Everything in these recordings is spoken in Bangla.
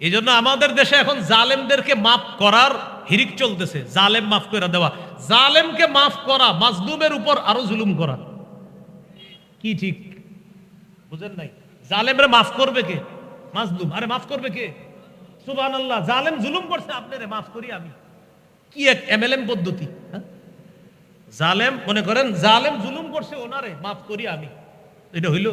এই জন্য আমাদের দেশে এখন জালেমদেরকে মাফ করার হিরিক চলতেছে। জালেম মাফ করে দেওয়া। জালেমকে মাফ করা, মাজলুমের উপর আরও জুলুম করা। কি ঠিক? বুঝেন নাই? জালেমরে মাফ করবে কে? মাজলুম। আরে মাফ করবে কে? সুবান আল্লাহ জালেম জুলুম করছে, আপনারে মাফ করি আমি। কি এক এমএলএম পদ্ধতি হ্যাঁ? জালেম, মনে করেন, জালেম জুলুম করছে, ওনারে মাফ করি আমি। এটা হইল?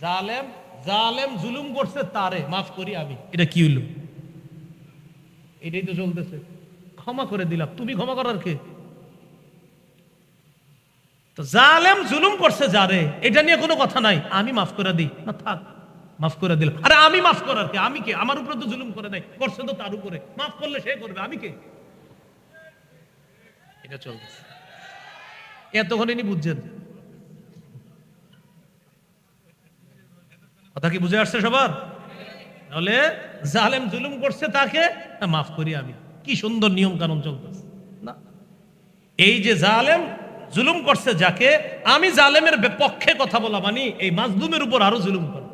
জালেম জালেম জুলুম করছে তারে মাফ করি আমি। এটা কি হইল? এটাই তো চলতেছে। ক্ষমা করে দিলাম। তুমি ক্ষমা করার কে? তো জালেম জুলুম করছে যারে এটা নিয়ে কোনো কথা নাই। আমি মাফ করে দিই। না থাক মাফ করে দিলাম। আরে আমি মাফ করার কে? আমি কে? আমার উপরে তো জুলুম করে নাই। করছে তো তার উপরে। মাফ করলে সে করবে। আমি কে? এটা চলতেছে। এতক্ষণ ইনি বুঝছেন। কথা কি বুঝে আসছে সবার? তাহলে জালেম জুলুম করছে তাকে? না, মাফ করি আমি। কি সুন্দর নিয়ম কানুন চলতেছে। না। এই যে জালেম জুলুম করছে যাকে আমি জালেমের পক্ষে কথা বলা মানি এই মাজলুমের উপর আরও জুলুম করে।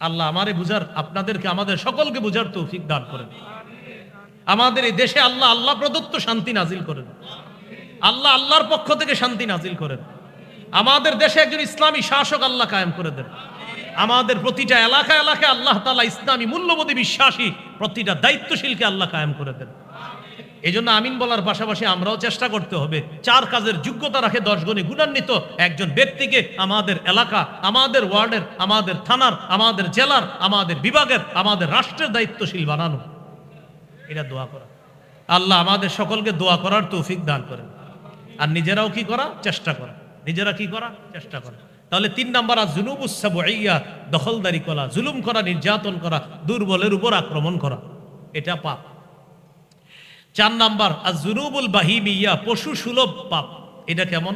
আল্লাহ আমারে বুঝার আপনাদেরকে আমাদের সকলকে বুঝার তৌফিক দান করেন। আমাদের এই দেশে আল্লাহ আল্লাহ প্রদত্ত শান্তি নাজিল করেন। আল্লাহ আল্লাহর পক্ষ থেকে শান্তি নাজিল করেন। আমাদের দেশে একজন ইসলামী শাসক আল্লাহ কায়েম করে দেন। আমাদের প্রতিটা এলাকা এলাকায় আল্লাহ তালা ইসলামী মূল্যবোধী বিশ্বাসী, প্রতিটা দায়িত্বশীলকে আল্লাহ কায়েম করে দেন। এই জন্য আমিন বলার পাশাপাশি আমরাও চেষ্টা করতে হবে। চার কাজের যোগ্যতা রাখে দশ গণে গুণান্বিত একজন ব্যক্তিকে আমাদের এলাকা, আমাদের ওয়ার্ডের, আমাদের থানার, আমাদের জেলার, আমাদের বিভাগের, আমাদের রাষ্ট্রের দায়িত্বশীল বানানো। এটা দোয়া করা। আল্লাহ আমাদের সকলকে দোয়া করার তৌফিক দান করেন। আর নিজেরাও কি করা? চেষ্টা করা। নিজেরা কি করা? চেষ্টা করা। তাহলে তিন নাম্বার আর জুনুবুসাব ইয়া দখলদারি করা, জুলুম করা, নির্যাতন করা, দুর্বলের উপর আক্রমণ করা। এটা পাপ। চার নাম্বার আর জুনুবুল বাহিমিয়া, পশু সুলভ পাপ। এটা কেমন?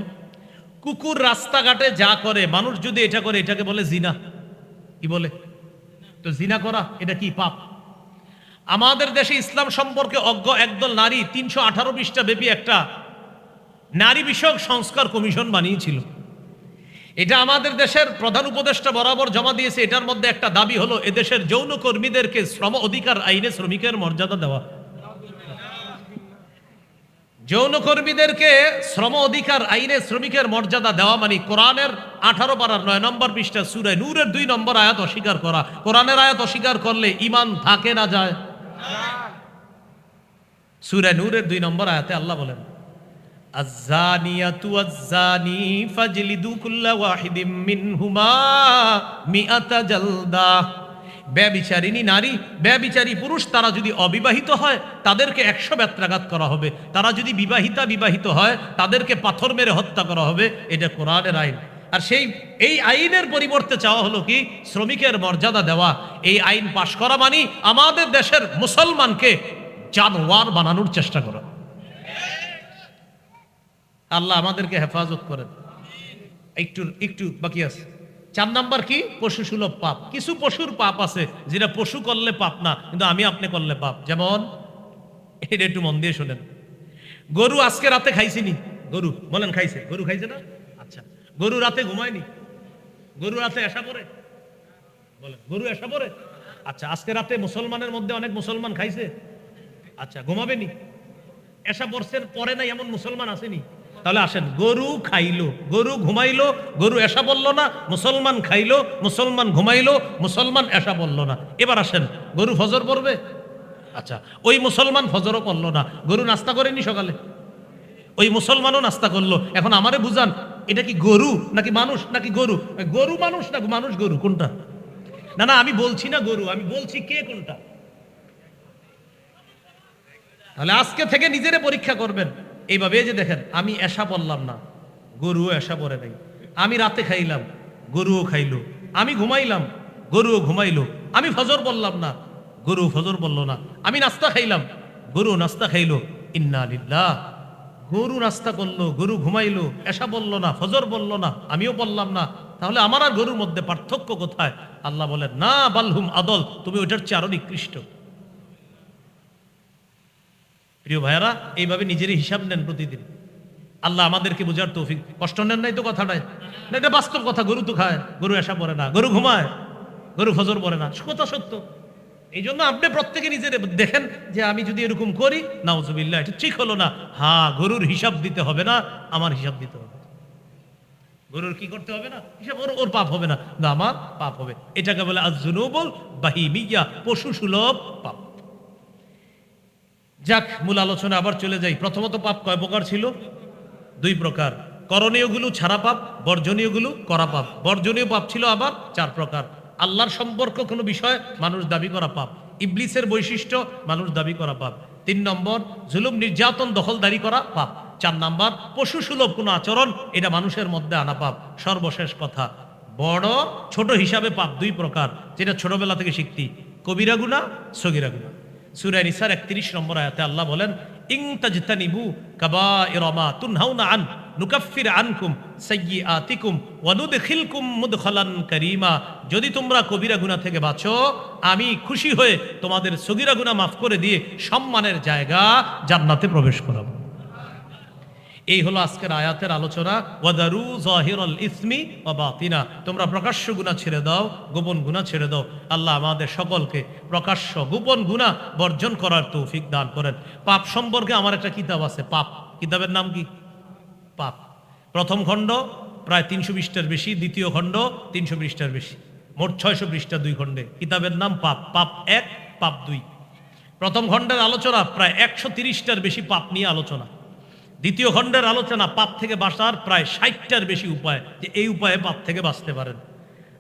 কুকুর রাস্তাঘাটে যা করে, মানুষ যদি এটা করে, এটাকে বলে জিনা। কি বলে? তো জিনা করা, এটা কি পাপ? আমাদের দেশে ইসলাম সম্পর্কে অজ্ঞ একদল নারী তিনশো আঠারো পৃষ্ঠা ব্যাপী একটা নারী বিষয়ক সংস্কার কমিশন বানিয়েছিল। এটা আমাদের দেশের প্রধান উপদেষ্টা বরাবর জমা দিয়েছে। এটার মধ্যে একটা দাবি হলো, এদেশের যৌন কর্মীদেরকে শ্রম অধিকার আইনে শ্রমিকের মর্যাদা দেওয়া। যৌনকর্মীদেরকে শ্রম অধিকার আইনে শ্রমিকের মর্যাদা দেওয়া মানে কোরআনের আঠারো পারার নয় নম্বর পৃষ্ঠা সুরায় নূরের দুই নম্বর আয়াত অস্বীকার করা। কোরআনের আয়াত অস্বীকার করলে ইমান থাকে না যায়। সুরায় নূরের দুই নম্বর আয়াতে আল্লাহ বলেন আজ্জানিয়াতু, আজ্জানি, ফাজলিদু কুল্লা ওয়াহিদিম মিনহুমা মিআতা জালদা। ব্যবিচারিণী নারী, ব্যবিচারী পুরুষ, তারা যদি অবিবাহিত হয়, তাদেরকে একশো ব্যত্রাঘাত করা হবে। তারা যদি বিবাহিতা বিবাহিত হয়, তাদেরকে পাথর মেরে হত্যা করা হবে। এটা কোরআনের আইন। আর সেই, এই আইনের পরিবর্তে চাওয়া হলো কি? শ্রমিকের মর্যাদা দেওয়া। এই আইন পাশ করা মানে আমাদের দেশের মুসলমানকে জানোয়ার বানানোর চেষ্টা করা। আল্লাহ আমাদেরকে হেফাজত করেন একটু একটু বাকি আছে। চার নাম্বার কি? পশু সুলভ পাপ। কিছু পশুর পাপ আছে, যেটা পশু করলে পাপ না, কিন্তু আমি আপনি করলে পাপ। যেমন, এটা একটু মন দিয়ে শোনেন। গরু আজকে রাতে খাইছিনি? গরু, বলেন খাইছে। গরু খাইছে না? আচ্ছা। গরু রাতে ঘুমায়নি? গরু রাতে এসা পরে বলেন, গরু এসা পরে আচ্ছা আজকে রাতে মুসলমানের মধ্যে অনেক মুসলমান খাইছে? আচ্ছা ঘুমাবেনি? এসা বর্ষের পরে নাই এমন মুসলমান আসেনি? তাহলে আসেন, গরু খাইলো, গরু ঘুমাইলো, গরু এসা বলল না, মুসলমান খাইলো, মুসলমান ঘুমাইলো, মুসলমান এসা বলল না। এবার আসেন, গরু ফজর পড়বে? আচ্ছা ওই মুসলমান ফজরও করল না, গরু নাস্তা করেনি সকালে? ওই মুসলমানও নাস্তা করল, এখন আমারে বুঝান, এটা কি গরু নাকি মানুষ নাকি গরু? গরু মানুষ না মানুষ গরু, কোনটা? না না, আমি বলছি না গরু, আমি বলছি কে কোনটা? তাহলে আজকে থেকে নিজেরে পরীক্ষা করবেন। এইভাবে যে দেখেন, আমি এসা বললাম না, গরুও এসা পরে নাই। আমি রাতে খাইলাম, গরুও খাইলো। আমি ঘুমাইলাম, গরুও ঘুমাইলো। আমি ফজর বললাম না গরু ফজর বলল না। আমি নাস্তা খাইলাম গরু নাস্তা খাইলো। ইন্না লিল্লাহ, গরু নাস্তা করল, গরু ঘুমাইলো এসা বলল না, ফজর বলল না, আমিও বললাম না। তাহলে আমার আর গরুর মধ্যে পার্থক্য কোথায়? আল্লাহ বলেন, না বালহুম আদল, তুমি ওইটার চেয়ে আরও নিকৃষ্ট। প্রিয় ভাইয়ারা, এইভাবে নিজেরই হিসাব নেন প্রতিদিন। আল্লাহ আমাদেরকে বোঝার তৌফিক। কষ্ট নেন নাই তো কথাটাই না, এটা বাস্তব কথা। গরু তো খায়, গরু এসা পড়ে না, গরু ঘুমায়, গরু ফজর পড়ে না। কথা সত্য। এই জন্য আপনি প্রত্যেকে নিজের দেখেন যে আমি যদি এরকম করি, নাউজুবিল্লাহ, এটা ঠিক হলো না। হ্যাঁ গরুর হিসাব দিতে হবে না, আমার হিসাব দিতে হবে। গরুর কি করতে হবে না? হিসাব ওর ওর পাপ হবে না। না, আমার পাপ হবে। এটাকে বলে আজ আজুনুবল বাহিমিয়া, পশু সুলভ পাপ। যাক, মূল আলোচনা আবার চলে যাই। প্রথমত পাপ কয় প্রকার ছিল? দুই প্রকার। করণীয়গুলো ছাড়া পাপ, বর্জনীয়গুলো করা পাপ। বর্জনীয় পাপ ছিল আবার চার প্রকার। আল্লাহর সম্পর্ক কোনো বিষয় মানুষ দাবি করা পাপ। ইবলিসের বৈশিষ্ট্য, মানুষ দাবি করা পাপ। তিন নম্বর, জুলুম, নির্যাতন, দখলদারি করা পাপ। চার নাম্বার পশু সুলভ কোনো আচরণ, এটা মানুষের মধ্যে আনা পাপ। সর্বশেষ কথা, বড়, ছোট হিসাবে পাপ দুই প্রকার, যেটা ছোটবেলা থেকে শিখতি। কবিরা গুণা, সগিরা গুণা। সুরা নিসার একত্রিশ নম্বর আয়াতে আল্লাহ বলেন, ইং তাজতানিবু কাবা ইরমা তুনহাউনা আন, নুকাফির আনকুম সাইয়্যাতিকুম ওয়া নুদখিলকুম মুদখালান কারীমা। যদি তোমরা কবিরা গুনাহ থেকে বাঁচো, আমি খুশি হয়ে তোমাদের সগিরা গুনাহ মাফ করে দিয়ে সম্মানের জায়গা জান্নাতে প্রবেশ করাবো। এই হলো আজকের আয়াতের আলোচনা। ওয়াদারু জাহিরুল ইসমি ওয়া বাতিনা। তোমরা প্রকাশ্য গুনাহ ছেড়ে দাও, গোপন গুনাহ ছেড়ে দাও। আল্লাহ আমাদের সকলকে প্রকাশ্য গোপন গুনাহ বর্জন করার তৌফিক দান করেন। পাপ সম্পর্কে আমার একটা কিতাব আছে, পাপ। কিতাবের নাম কি? পাপ। প্রথম খণ্ড, প্রায় তিনশো পৃষ্ঠার বেশি। দ্বিতীয় খণ্ড, তিনশো পৃষ্ঠার বেশি। মোট ছয়শো পৃষ্ঠা দুই খণ্ডে। কিতাবের নাম পাপ। পাপ এক, পাপ দুই। প্রথম খণ্ডের আলোচনা প্রায় একশো তিরিশটার বেশি পাপ নিয়ে আলোচনা। দ্বিতীয় খণ্ডের আলোচনা পাপ থেকে বাঁচার প্রায় ষাটটার বেশি উপায় যে এই উপায়ে পাপ থেকে বাঁচতে পারেন।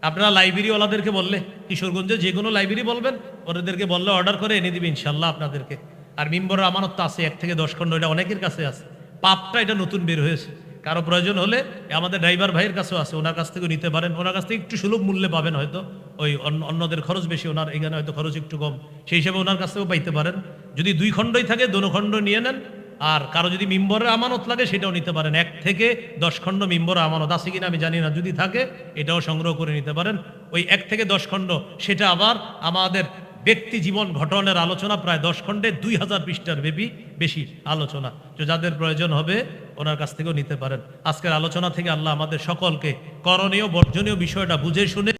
আপনারা লাইব্রেরিওয়ালাদেরকে বললে, কিশোরগঞ্জে যে কোনো লাইব্রেরি বলবেন ওদেরকে বললে অর্ডার করে এনে দিবে ইনশাল্লাহ আপনাদেরকে। আর মিম্বরের আমানত তো আছে, এক থেকে দশ খণ্ড, এটা অনেকের কাছে আছে। পাপটা এটা নতুন বের হয়েছে। কারও প্রয়োজন হলে আমাদের ড্রাইভার ভাইয়ের কাছেও আছে, ওনার কাছ থেকেও নিতে পারেন। ওনার কাছ থেকে একটু সুলভ মূল্যে পাবেন হয়তো। ওই অন্যদের খরচ বেশি, ওনার এখানে হয়তো খরচ একটু কম। সেই হিসাবে ওনার কাছ থেকেও পাইতে পারেন। যদি দুই খণ্ডই থাকে, দোনো খণ্ড নিয়ে নেন আর কারও যদি মিম্বরের আমানত লাগে, সেটাও নিতে পারেন। এক থেকে দশ খণ্ড মিম্বর আমানত আছে কিনা আমি জানি না। যদি থাকে, এটাও সংগ্রহ করে নিতে পারেন। ওই এক থেকে দশ খণ্ড, সেটা আবার আমাদের ব্যক্তি জীবন ঘটনের আলোচনা, প্রায় দশ খণ্ডে দুই হাজার পৃষ্ঠার বেবি বেশি আলোচনা। তো যাদের প্রয়োজন হবে, ওনার কাছ থেকেও নিতে পারেন। আজকের আলোচনা থেকে আল্লাহ আমাদের সকলকে করণীয়, বর্জনীয় বিষয়টা বুঝে শুনে